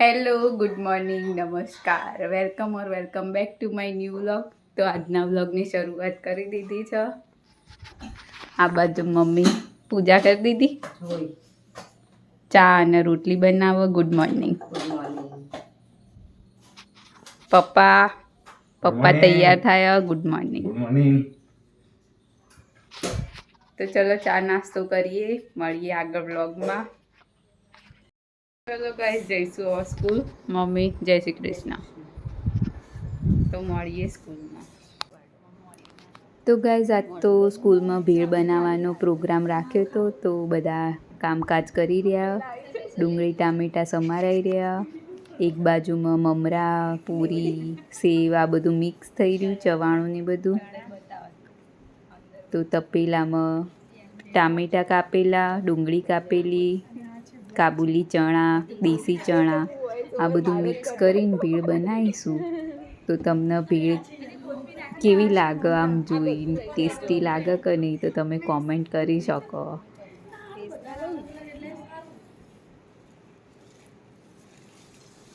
Hello good morning નમસ્કાર. Welcome or welcome back to my new vlog તો આજના વ્લોગની શરૂઆત કરી દીધી છે. આ બાજુ મમ્મી પૂજા કરી દીધી. ચા અને રોટલી બનાવો. ગુડ મોર્નિંગ પપ્પા પપ્પા તૈયાર થયા. ગુડ મોર્નિંગ ગુડ મોર્નિંગ તો ચલો ચા નાસ્તો કરીએ. મળીએ આગળ વ્લોગમાં ચલો ગાઈસ જઈશું હવે સ્કૂલ મમ્મી, જય શ્રી કૃષ્ણ. તો મળીએ સ્કૂલમાં તો ગાઈઝ આજ તો સ્કૂલમાં ભીડ બનાવવાનો પ્રોગ્રામ રાખ્યો હતો તો બધા કામકાજ કરી રહ્યા. ડુંગળી ટામેટાં સમારાઈ રહ્યા. એક બાજુમાં મમરા, પૂરી, સેવ, આ બધું મિક્સ થઈ રહ્યું, ચવાણું ને બધું. તો તપેલામાં ટામેટાં કાપેલા, ડુંગળી કાપેલી કાબુલી ચણા, દેશી ચણા, આ બધું મિક્સ કરીને ભીડ બનાવીશું. તો તમને ભીડ કેવી લાગે? આમ જોઈને ટેસ્ટી લાગે કે નહીં? તો તમે કોમેન્ટ કરી શકો.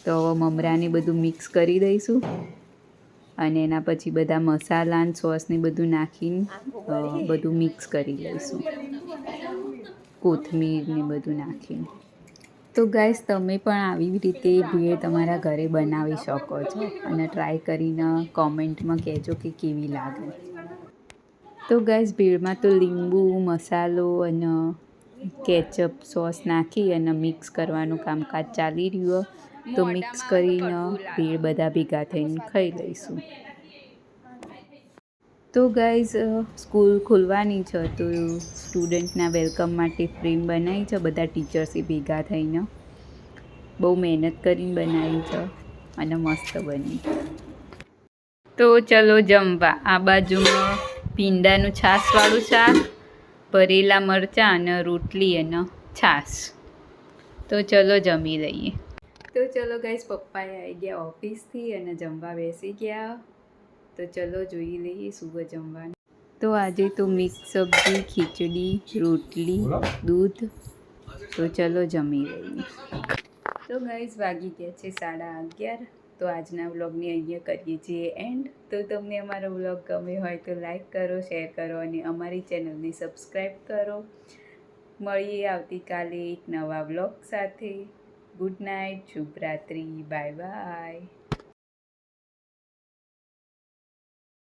તો મમરાને બધું મિક્સ કરી દઈશું. અને એના પછી બધા મસાલા સોસને બધું નાખીને બધું મિક્સ કરી લઈશું. કોથમીર ને બધું નાખીને. તો ગાઈસ, તમે પણ આવી રીતે ભેળ તમારા ઘરે બનાવી શકો છો અને ટ્રાય કરીને કોમેન્ટમાં કહેજો કે કેવી લાગે. તો ગાઈસ ભેળમાં તો લીંબુ, મસાલો અને કેચઅપ સોસ નાખી અને મિક્સ કરવાનું કામકાજ ચાલી રહ્યું. તો મિક્સ કરીને ભેળ બધા ભેગા થઈને ખાઈ લઈશું. તો ગાઈઝ સ્કૂલ ખુલવાની છે તો સ્ટુડન્ટના વેલકમ માટે ફ્રેમ બનાવી છે. બધા ટીચર્સે ભેગા થઈને બહુ મહેનત કરીને બનાવી છે અને મસ્ત બની. તો ચલો જમવા. આ બાજુમાં ભીંડાનું છાશવાળું શાક, ભરેલા મરચાં અને રોટલી અને છાશ. તો ચલો જમી લઈએ. તો ચલો ગાઈઝ પપ્પાએ આવી ગયા ઓફિસથી અને જમવા બેસી ગયા. તો ચલો જોઈ લઈએ શું જમવાનું. તો આજે તો મિક્સ સબ્જી ખીચડી રોટલી દૂધ. તો ચલો જમી લઈએ. તો ગાઈઝ વાગી ગયા છે સાડા અગિયાર. તો આજના વ્લોગની અહીંયા કરીએ છીએ એન્ડ તો તમને અમારો વ્લોગ ગમે હોય તો લાઈક કરો શેર કરો અને અમારી ચેનલને સબસ્ક્રાઈબ કરો. મળીએ આવતીકાલે એક નવા વ્લોગ સાથે. ગુડ નાઇટ શુભરાત્રિ બાય બાય